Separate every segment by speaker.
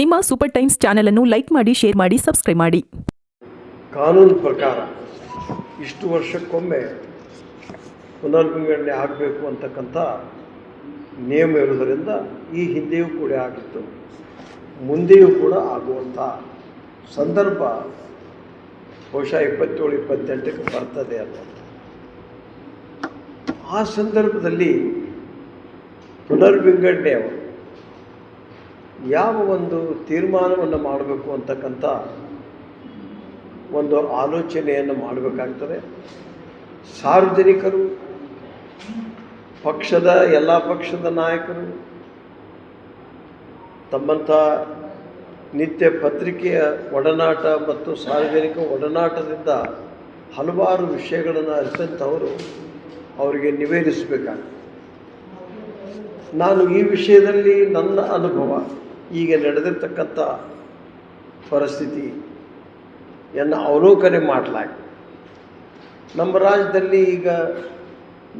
Speaker 1: ನಿಮ್ಮ super times channel ಅನ್ನು like ಮಾಡಿ, ಶೇರ್ ಮಾಡಿ, ಸಬ್ಸ್ಕ್ರೈಬ್ ಮಾಡಿ.
Speaker 2: ಕಾನೂನು ಪ್ರಕಾರ ಇಷ್ಟು ವರ್ಷಕ್ಕೊಮ್ಮೆ ಪುನರ್ವಿಂಗಡಣೆ ಆಗಬೇಕು ಅಂತಕ್ಕಂಥ ನಿಯಮ ಇರುವುದರಿಂದ ಈ ಹಿಂದೆಯೂ ಕೂಡ ಆಗಿತ್ತು. ಮುಂದೆಯೂ ಕೂಡ ಆಗುವಂಥ ಸಂದರ್ಭ ಬಹುಶಃ ಇಪ್ಪತ್ತೇಳು, ಇಪ್ಪತ್ತೆಂಟಕ್ಕೆ ಬರ್ತದೆ ಅಂತ ಆ ಸಂದರ್ಭದಲ್ಲಿ ಪುನರ್ವಿಂಗಡಣೆ ಯಾವ ಒಂದು ತೀರ್ಮಾನವನ್ನು ಮಾಡಬೇಕು ಅಂತಕ್ಕಂಥ ಒಂದು ಆಲೋಚನೆಯನ್ನು ಮಾಡಬೇಕಾಗ್ತದೆ. ಸಾರ್ವಜನಿಕರು, ಪಕ್ಷದ ಎಲ್ಲ ಪಕ್ಷದ ನಾಯಕರು, ತಮ್ಮಂಥ ನಿತ್ಯ ಪತ್ರಿಕೆಯ ಒಡನಾಟ ಮತ್ತು ಸಾರ್ವಜನಿಕ ಒಡನಾಟದಿಂದ ಹಲವಾರು ವಿಷಯಗಳನ್ನು ಅರಿತಂಥವರು ಅವರಿಗೆ ನಿವೇದಿಸಬೇಕಾಗ್ತದೆ. ನಾನು ಈ ವಿಷಯದಲ್ಲಿ ನನ್ನ ಅನುಭವ. ಈಗ ನಡೆದಿರ್ತಕ್ಕಂಥ ಪರಿಸ್ಥಿತಿ ಯನ್ನು ಅವಲೋಕನೆ ಮಾಡಲಾಗಿ. ನಮ್ಮ ರಾಜ್ಯದಲ್ಲಿ ಈಗ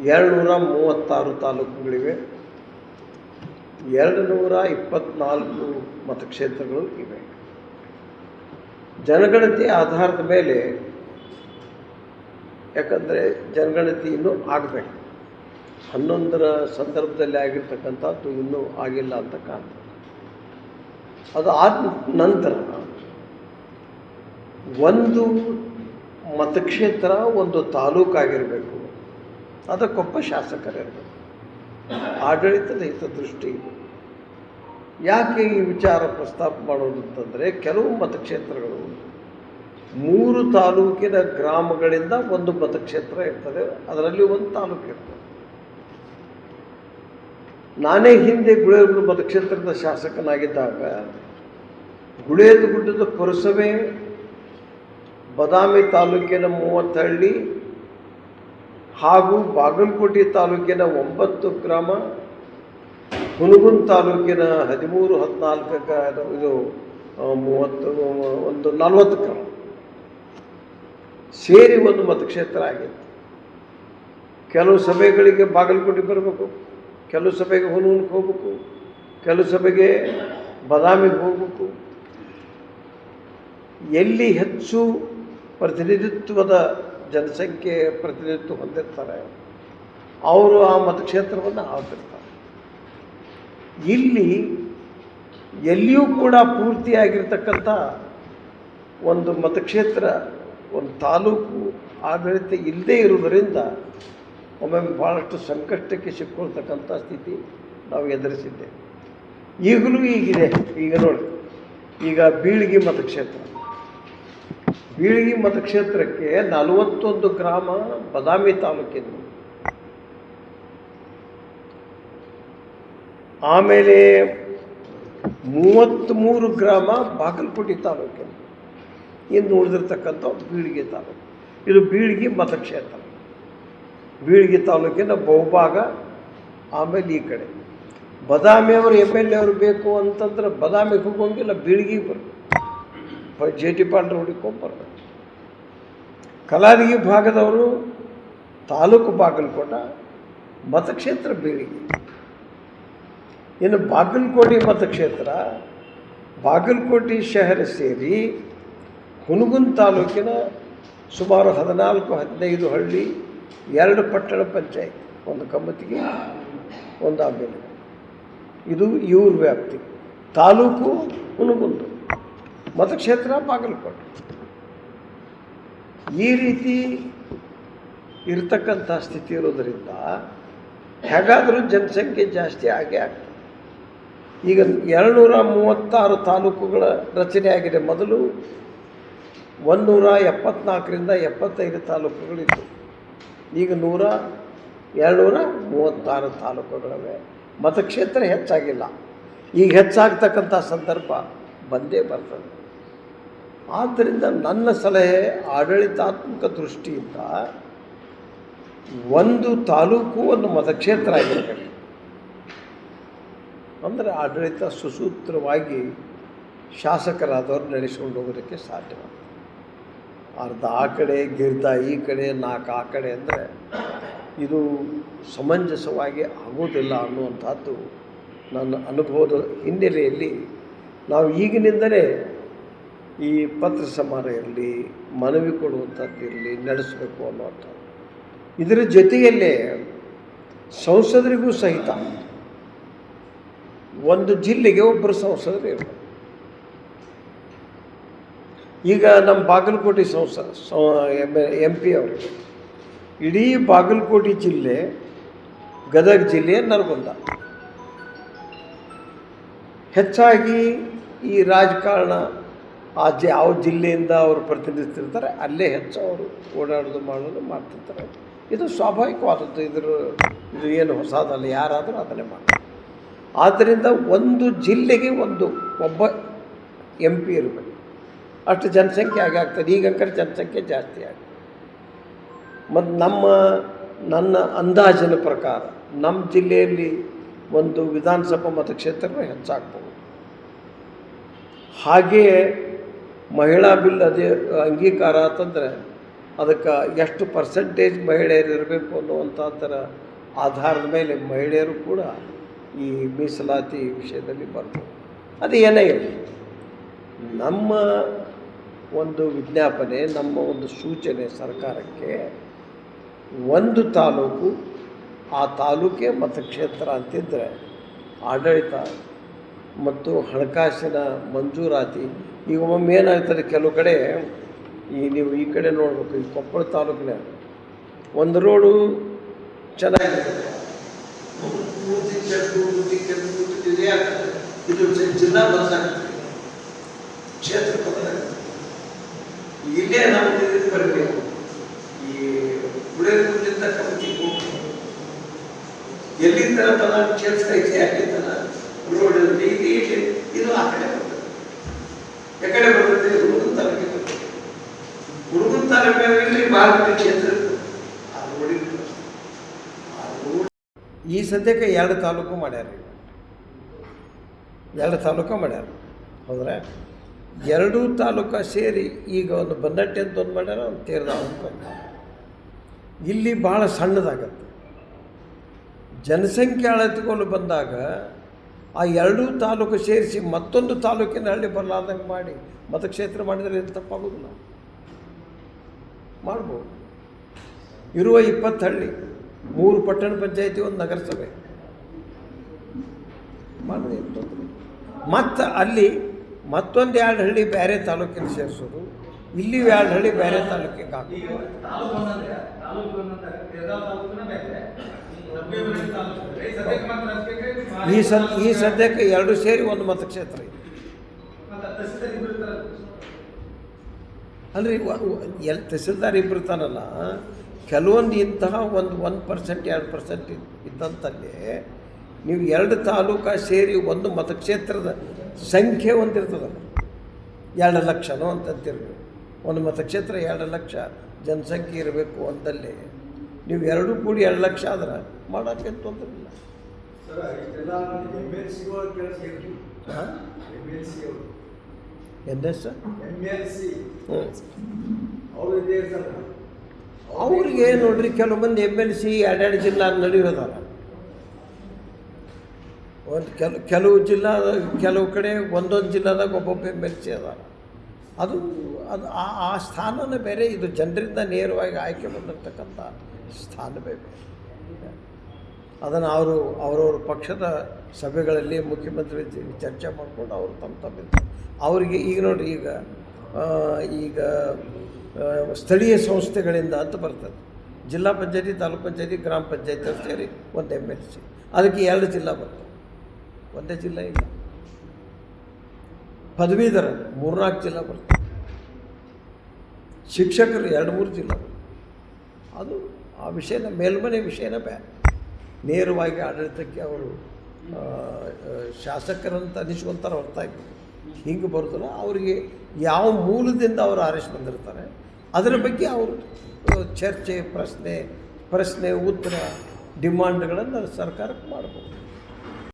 Speaker 2: ಎರಡುನೂರ ಮೂವತ್ತಾರು ತಾಲೂಕುಗಳಿವೆ. ಎರಡು ನೂರ ಇಪ್ಪತ್ನಾಲ್ಕು ಮತಕ್ಷೇತ್ರಗಳು ಇವೆ. ಜನಗಣತಿ ಆಧಾರದ ಮೇಲೆ ಯಾಕಂದರೆ ಜನಗಣತಿ ಇನ್ನೂ ಆಗಬೇಕು. ಹನ್ನೊಂದರ ಸಂದರ್ಭದಲ್ಲಿ ಆಗಿರ್ತಕ್ಕಂಥದ್ದು ಇನ್ನೂ ಆಗಿಲ್ಲ ಅಂತ ಕಾರಣ. ಅದು ಆದ ನಂತರ ಒಂದು ಮತಕ್ಷೇತ್ರ, ಒಂದು ತಾಲೂಕಾಗಿರಬೇಕು. ಅದಕ್ಕೊಬ್ಬ ಶಾಸಕರಿರಬೇಕು. ಆಡಳಿತದ ಹಿತದೃಷ್ಟಿ ಯಾಕೆ ಈ ವಿಚಾರ ಪ್ರಸ್ತಾಪ ಮಾಡೋದು ಅಂತಂದರೆ ಕೆಲವು ಮತಕ್ಷೇತ್ರಗಳು ಮೂರು ತಾಲೂಕಿನ ಗ್ರಾಮಗಳಿಂದ ಒಂದು ಮತಕ್ಷೇತ್ರ ಇರ್ತದೆ. ಅದರಲ್ಲಿ ಒಂದು ತಾಲೂಕು ಇರ್ತದೆ ನಾನೇ ಹಿಂದೆ ಗುಳೇರು ಮತಕ್ಷೇತ್ರದ ಶಾಸಕನಾಗಿದ್ದಾಗ ಗುಳೇದು ಗುಡ್ಡದ ಪುರಸಭೆ, ಬದಾಮಿ ತಾಲೂಕಿನ ಮೂವತ್ತಹಳ್ಳಿ ಹಾಗೂ ಬಾಗಲಕೋಟೆ ತಾಲೂಕಿನ ಒಂಬತ್ತು ಗ್ರಾಮ ಹುನಗುನ್ ತಾಲೂಕಿನ ಹದಿಮೂರು ಹದಿನಾಲ್ಕಕ್ಕೆ ಇದು ಮೂವತ್ತು, ಒಂದು, ನಲವತ್ತು ಗ್ರಾಮ ಸೇರಿ ಒಂದು ಮತಕ್ಷೇತ್ರ ಆಗಿತ್ತು. ಕೆಲವು ಸಭೆಗಳಿಗೆ ಬಾಗಲಕೋಟೆ ಬರಬೇಕು. ಕೆಲವು ಸಭೆಗೆ ಹುನಗುನ್ಗೆ ಹೋಗ್ಬೇಕು, ಕೆಲವು ಸಭೆಗೆ ಬದಾಮಿಗೆ ಹೋಗ್ಬೇಕು. ಎಲ್ಲಿ ಹೆಚ್ಚು ಪ್ರತಿನಿಧಿತ್ವದ ಜನಸಂಖ್ಯೆ ಪ್ರತಿನಿಧಿತ್ವ ಹೊಂದಿರ್ತಾರೆ, ಅವರು ಆ ಮತಕ್ಷೇತ್ರವನ್ನು ಆಳ್ತಿರ್ತಾರೆ. ಇಲ್ಲಿ ಎಲ್ಲಿಯೂ ಕೂಡ ಪೂರ್ತಿಯಾಗಿರ್ತಕ್ಕಂಥ ಒಂದು ಮತಕ್ಷೇತ್ರ, ಒಂದು ತಾಲೂಕು ಆಡಳಿತ ಇಲ್ಲದೇ ಇರುವುದರಿಂದ ಒಮ್ಮೊಮ್ಮೆ ಭಾಳಷ್ಟು ಸಂಕಷ್ಟಕ್ಕೆ ಸಿಕ್ಕೊಳ್ತಕ್ಕಂಥ ಸ್ಥಿತಿ ನಾವು ಎದುರಿಸಿದ್ದೇವೆ ಈಗಲೂ ಈಗಿದೆ ಈಗ ನೋಡಿ, ಈಗ ಬೀಳ್ಗಿ ಮತಕ್ಷೇತ್ರ. ಬೀಳ್ಗಿ ಮತಕ್ಷೇತ್ರಕ್ಕೆ ನಲವತ್ತೊಂದು ಗ್ರಾಮ ಬದಾಮಿ ತಾಲೂಕಿನ ಆಮೇಲೆ ಮೂವತ್ತ್ಮೂರು ಗ್ರಾಮ ಬಾಗಲಕೋಟೆ ತಾಲೂಕಿನ ಇನ್ನು ಉಳಿದಿರ್ತಕ್ಕಂಥ ಬೀಳ್ಗಿ ತಾಲೂಕು. ಇದು ಬೀಳ್ಗಿ ಮತಕ್ಷೇತ್ರ. ಬೀಳ್ಗಿ ತಾಲೂಕಿನ ಬಹುಭಾಗ ಆಮೇಲೆ ಈ ಕಡೆ. ಬದಾಮಿಯವರು ಎಂ ಎಲ್ ಎ ಅವರು ಬೇಕು ಅಂತಂದ್ರೆ ಬದಾಮಿಗೆ ಹೋಗೋಂಗಿಲ್ಲ ಬೀಳ್ಗಿಗೆ ಬರಬೇಕು ಜೆ ಟಿ ಪಾಂಡ್ರ ಹುಡುಕೊಂಡು ಬರಬೇಕು. ಕಲಾದಗಿ ಭಾಗದವರು ತಾಲೂಕು ಬಾಗಲಕೋಟ, ಮತಕ್ಷೇತ್ರ ಬೀಳಿಗೆ. ಇನ್ನು ಬಾಗಲಕೋಟೆ ಮತಕ್ಷೇತ್ರ, ಬಾಗಲಕೋಟೆ ಶಹರ ಸೇರಿ ಹುನಗುಂದ ತಾಲೂಕಿನ ಸುಮಾರು ಹದಿನಾಲ್ಕು, ಹದಿನೈದು ಹಳ್ಳಿ ಎರಡು ಪಟ್ಟಣ ಪಂಚಾಯತ್, ಒಂದು ಕಮ್ಮತಿಗೆ ಒಂದು ಆಮೇಲೆ. ಇದು ಇವ್ರ ವ್ಯಾಪ್ತಿ. ತಾಲೂಕು ಹುಣಗುಂದು. ಮತಕ್ಷೇತ್ರ ಬಾಗಲಕೋಟೆ. ಈ ರೀತಿ ಇರತಕ್ಕಂಥ ಸ್ಥಿತಿ ಇರೋದರಿಂದ ಹೇಗಾದರೂ ಜನಸಂಖ್ಯೆ ಜಾಸ್ತಿ ಆಗೇ ಆಗ್ತದೆ. ಈಗ ಎರಡುನೂರ ಮೂವತ್ತಾರು ತಾಲೂಕುಗಳ ರಚನೆ ಆಗಿದೆ ಮೊದಲು. ನೂರ ಎಪ್ಪತ್ನಾಲ್ಕರಿಂದ ಎಪ್ಪತ್ತೈದು ತಾಲೂಕುಗಳಿತ್ತು. ಈಗ ನೂರ ಎರಡುನೂರ ಮೂವತ್ತಾರು ತಾಲೂಕುಗಳಿವೆ. ಮತಕ್ಷೇತ್ರ ಹೆಚ್ಚಾಗಿಲ್ಲ. ಈಗ ಹೆಚ್ಚಾಗ್ತಕ್ಕಂಥ ಸಂದರ್ಭ ಬಂದೇ ಬರ್ತದೆ. ಆದ್ದರಿಂದ ನನ್ನ ಸಲಹೆ ಆಡಳಿತಾತ್ಮಕ ದೃಷ್ಟಿಯಿಂದ ಒಂದು ತಾಲೂಕು ಒಂದು ಮತಕ್ಷೇತ್ರ ಆಗಿರಬೇಕು. ಅಂದರೆ ಆಡಳಿತ ಸುಸೂತ್ರವಾಗಿ ಶಾಸಕರಾದವರು ನಡೆಸ್ಕೊಂಡು ಹೋಗೋದಕ್ಕೆ ಸಾಧ್ಯವಾಗ್ತದೆ. ಅರ್ಧ ಆ ಕಡೆ ಗಿರ್ಧ ಈ ಕಡೆ, ನಾಲ್ಕು ಆ ಕಡೆ ಅಂದರೆ ಇದು ಸಮಂಜಸವಾಗಿ ಆಗೋದಿಲ್ಲ ಅನ್ನುವಂಥದ್ದು ನನ್ನ ಅನುಭವದ ಹಿನ್ನೆಲೆಯಲ್ಲಿ ನಾವು ಈಗಿನಿಂದಲೇ ಈ ಪತ್ರ ಸಮಾರ ಇರಲಿ, ಮನವಿ ಕೊಡುವಂಥದ್ದು ಇರಲಿ, ನಡೆಸಬೇಕು ಅನ್ನುವಂಥದ್ದು. ಇದರ ಜೊತೆಯಲ್ಲೇ ಸಂಸದರಿಗೂ ಸಹಿತ ಒಂದು ಜಿಲ್ಲೆಗೆ ಒಬ್ಬರು ಸಂಸದರು ಇರಬೇಕು. ಈಗ ನಮ್ಮ ಬಾಗಲಕೋಟೆ ಸಂಸ ಎಂ ಪಿ ಅವರು ಇಡೀ ಬಾಗಲಕೋಟೆ ಜಿಲ್ಲೆ, ಗದಗ ಜಿಲ್ಲೆ ನರಗುಂದ ಹೆಚ್ಚಾಗಿ ಈ ರಾಜಕಾರಣ ಆ ಜ ಯಾವ ಜಿಲ್ಲೆಯಿಂದ ಅವರು ಪ್ರತಿನಿಧಿಸ್ತಿರ್ತಾರೆ, ಅಲ್ಲೇ ಹೆಚ್ಚು ಅವರು ಓಡಾಡೋದು ಮಾಡೋದು ಮಾಡ್ತಿರ್ತಾರೆ. ಇದು ಸ್ವಾಭಾವಿಕವಾದದ್ದು, ಇದ್ರ ಇದು ಏನು ಹೊಸದಲ್ಲ, ಯಾರಾದರೂ ಅದನ್ನೇ ಮಾಡ್ತಾರೆ. ಆದ್ದರಿಂದ ಒಂದು ಜಿಲ್ಲೆಗೆ ಒಂದು ಒಬ್ಬ ಎಂ ಪಿ ಇರಬೇಕು. ಅಷ್ಟು ಜನಸಂಖ್ಯೆ ಆಗಿ ಆಗ್ತದೆ ಈಗ ಅಂಕರೆ ಜನಸಂಖ್ಯೆ ಜಾಸ್ತಿ ಆಗ್ತದೆ ಮತ್ತು ನಮ್ಮ, ನನ್ನ ಅಂದಾಜಿನ ಪ್ರಕಾರ ನಮ್ಮ ಜಿಲ್ಲೆಯಲ್ಲಿ ಒಂದು ವಿಧಾನಸಭಾ ಮತಕ್ಷೇತ್ರಗಳು ಹೆಚ್ಚಾಗ್ಬೋದು. ಹಾಗೆಯೇ ಮಹಿಳಾ ಬಿಲ್ ಅದೇ ಅಂಗೀಕಾರ ಅಂತಂದರೆ ಅದಕ್ಕೆ ಎಷ್ಟು ಪರ್ಸೆಂಟೇಜ್ ಮಹಿಳೆಯರು ಇರಬೇಕು ಅನ್ನುವಂಥದ್ದರ ಆಧಾರದ ಮೇಲೆ ಮಹಿಳೆಯರು ಕೂಡ ಈ ಮೀಸಲಾತಿ ವಿಷಯದಲ್ಲಿ ಬರ್ಬೋದು. ಅದು ಏನೇ ಇರಲಿ, ನಮ್ಮ ಒಂದು ವಿಜ್ಞಾಪನೆ ನಮ್ಮ ಒಂದು ಸೂಚನೆ ಸರ್ಕಾರಕ್ಕೆ ಒಂದು ತಾಲೂಕು ಆ ತಾಲೂಕೆ ಮತಕ್ಷೇತ್ರ ಅಂತಿದ್ದರೆ ಆಡಳಿತ ಮತ್ತು ಹಣಕಾಸಿನ ಮಂಜೂರಾತಿ ಈಗ ಒಮ್ಮೊಮ್ಮೆ ಏನಾಗ್ತದೆ ಕೆಲವು ಕಡೆ ಈ ನೀವು ಈ ಕಡೆ ನೋಡಬೇಕು ಈ ಕೊಪ್ಪಳ ತಾಲೂಕಿನ ಒಂದು ರೋಡು ಚೆನ್ನಾಗಿದೆ. ಇದು ಜಿಲ್ಲಾ ಬದಲಾಗ್ತದೆ ಕ್ಷೇತ್ರ ಬದಲಾಗ್ತದೆ ಇಲ್ಲೇ ನಾವು ಇದಕ್ಕೆ ಬರಬೇಕು. ಈ ಉಳಿದ ಎಲ್ಲಿಂದ ತನ ಕ್ಷೇತ್ರ ಐತೆ, ಅಲ್ಲಿ ತನ ರೋಡ್ ಇರುತ್ತೆ ಇದು ಇಲ್ಲಿ, ಇದು ಆ ಕಡೆ ಬರ್ತದೆ. ಎಕಡೆ ಬರ್ತದೆ, ಹುಡುಗನ ತಾಲೂಕಿಗೆ ಬರ್ತದೆ. ಹುಡುಗನ ತಾಲೂಕಿನಲ್ಲಿ ಬಾಲ್ಮಿ ಕ್ಷೇತ್ರ ಈ ಸದ್ಯಕ್ಕೆ ಎರಡು ತಾಲೂಕು ಮಾಡ್ಯಾರ. ಎರಡು ತಾಲೂಕು ಮಾಡ್ಯಾರ. ಹೌದ್ರೆ? ಎರಡೂ ತಾಲೂಕ ಸೇರಿ ಈಗ ಒಂದು ಬನ್ನಟ್ಟೆ ಅಂತ ಒಂದು ಮಾಡ್ಯಾರ, ಒಂದು ತೇರ್ದಾವ್ ಅಂತ ಇಲ್ಲಿ ಭಾಳ ಸಣ್ಣದಾಗತ್ತೆ. ಜನಸಂಖ್ಯೆ ಅಳತೆಕೊಂಡು ಬಂದಾಗ ಆ ಎರಡೂ ತಾಲೂಕು ಸೇರಿಸಿ ಮತ್ತೊಂದು ತಾಲೂಕಿನ ಹಳ್ಳಿ ಬರಲಾರ್ದಂಗೆ ಮಾಡಿ ಮತಕ್ಷೇತ್ರ ಮಾಡಿದರೆ ಏನು ತಪ್ಪಾಗೋದಿಲ್ಲ. ಮಾಡ್ಬೋದು. ಇರುವ ಇಪ್ಪತ್ತು ಹಳ್ಳಿ, ಮೂರು ಪಟ್ಟಣ ಪಂಚಾಯತಿ, ಒಂದು ನಗರಸಭೆ. ಮಾಡಿದ್ರೆ ಮತ್ತು ಅಲ್ಲಿ ಮತ್ತೊಂದು ಎರಡು ಹಳ್ಳಿ ಬೇರೆ ತಾಲೂಕಿನ ಸೇರಿಸೋದು ಇಲ್ಲಿ ಎರಡು ಹಳ್ಳಿ ಬೇರೆ ತಾಲೂಕಿಗೆ ಹಾಕೋದು.
Speaker 3: ಈ
Speaker 2: ಸದ್ ಈ ಸದ್ಯಕ್ಕೆ ಎರಡು ಸೇರಿ ಒಂದು ಮತಕ್ಷೇತ್ರ ಇದೆ. ಅಲ್ರಿ ಎಲ್ಲಿ ತಹಸೀಲ್ದಾರ್ ಇಬ್ಬರು ತಾನಲ್ಲ ಕೆಲವೊಂದು ಇಂತಹ ಒಂದು ಒನ್ ಪರ್ಸೆಂಟ್ ಎರಡು ಪರ್ಸೆಂಟ್ ಇದ್ದಂತಲ್ಲಿ ನೀವು ಎರಡು ತಾಲೂಕು ಸೇರಿ ಒಂದು ಮತಕ್ಷೇತ್ರದ ಸಂಖ್ಯೆ ಒಂದಿರ್ತದೆ. ಎರಡು ಲಕ್ಷನೋ ಅಂತಂತಿರ್ಬೇಕು. ಒಂದು ಮತಕ್ಷೇತ್ರ ಎರಡು ಲಕ್ಷ ಜನಸಂಖ್ಯೆ ಇರಬೇಕು ಅಂತಲ್ಲಿ ನೀವು ಎರಡೂ ಕೂಡಿ ಎರಡು ಲಕ್ಷ ಆದ್ರೆ ಮಾಡೋಕ್ಕೆ ತೊಂದರೆ ಇಲ್ಲ. ಎಂ ಎಸ್ ಅವ್ರಿಗೆ ನೋಡ್ರಿ ಕೆಲವು ಮಂದಿ ಎಂ ಎಲ್ ಸಿ ಎರಡೆರಡು ಜಿಲ್ಲಾ ನಡೆಯೋದಾರ ಒಂದು ಕೆಲ, ಕೆಲವು ಜಿಲ್ಲಾದ, ಕೆಲವು ಕಡೆ ಒಂದೊಂದು ಜಿಲ್ಲಾದಾಗ ಒಬ್ಬೊಬ್ಬ ಎಂ ಎಲ್ ಸಿ ಅದಾರ ಅದು ಅದು ಆ ಆ ಸ್ಥಾನನೇ ಬೇರೆ, ಇದು ಜನರಿಂದ ನೇರವಾಗಿ ಆಯ್ಕೆ ಬಂದಿರತಕ್ಕಂಥ ಸ್ಥಾನ ಬೇರೆ. ಅದನ್ನು ಅವರು, ಅವರವ್ರ ಪಕ್ಷದ ಸಭೆಗಳಲ್ಲಿ ಮುಖ್ಯಮಂತ್ರಿ ಚರ್ಚೆ ಮಾಡಿಕೊಂಡು ಅವರು ತಮ್ಮ ತಮ್ಮ. ಅವರಿಗೆ ಈಗ ನೋಡಿರಿ ಈಗ ಈಗ ಸ್ಥಳೀಯ ಸಂಸ್ಥೆಗಳಿಂದ ಅಂತ ಬರ್ತದೆ. ಜಿಲ್ಲಾ ಪಂಚಾಯತಿ, ತಾಲೂಕು ಪಂಚಾಯತಿ, ಗ್ರಾಮ ಪಂಚಾಯತಿ ಸೇರಿ ಒಂದು ಎಂ ಎಲ್ ಸಿ ಅದಕ್ಕೆ ಎರಡು ಜಿಲ್ಲಾ ಬರ್ತವೆ ಒಂದೇ ಜಿಲ್ಲೆ ಇಲ್ಲ. ಪದವೀಧರ ಮೂರ್ನಾಲ್ಕು ಜಿಲ್ಲೆ ಬರ್ತದೆ. ಶಿಕ್ಷಕರು ಎರಡು ಮೂರು ಜಿಲ್ಲೆ. ಅದು ಆ ವಿಷಯನ ಮೇಲ್ಮನೆ ವಿಷಯನ ಬ್ಯಾ, ನೇರವಾಗಿ ಆಡಳಿತಕ್ಕೆ ಅವರು ಶಾಸಕರಂತ ಅನಿಸ್ಕೊಂತಾರೆ ಹೊರತಾಗಿ ಹಿಂಗೆ ಬರೋದಿಲ್ಲ. ಅವರಿಗೆ ಯಾವ ಮೂಲದಿಂದ ಅವರು ಆರಿಸಿ ಬಂದಿರ್ತಾರೆ, ಅದರ ಬಗ್ಗೆ ಅವರು ಚರ್ಚೆ, ಪ್ರಶ್ನೆ ಪ್ರಶ್ನೆ, ಉತ್ತರ ಡಿಮಾಂಡ್ಗಳನ್ನು ಸರ್ಕಾರಕ್ಕೆ ಮಾಡ್ಬೋದು.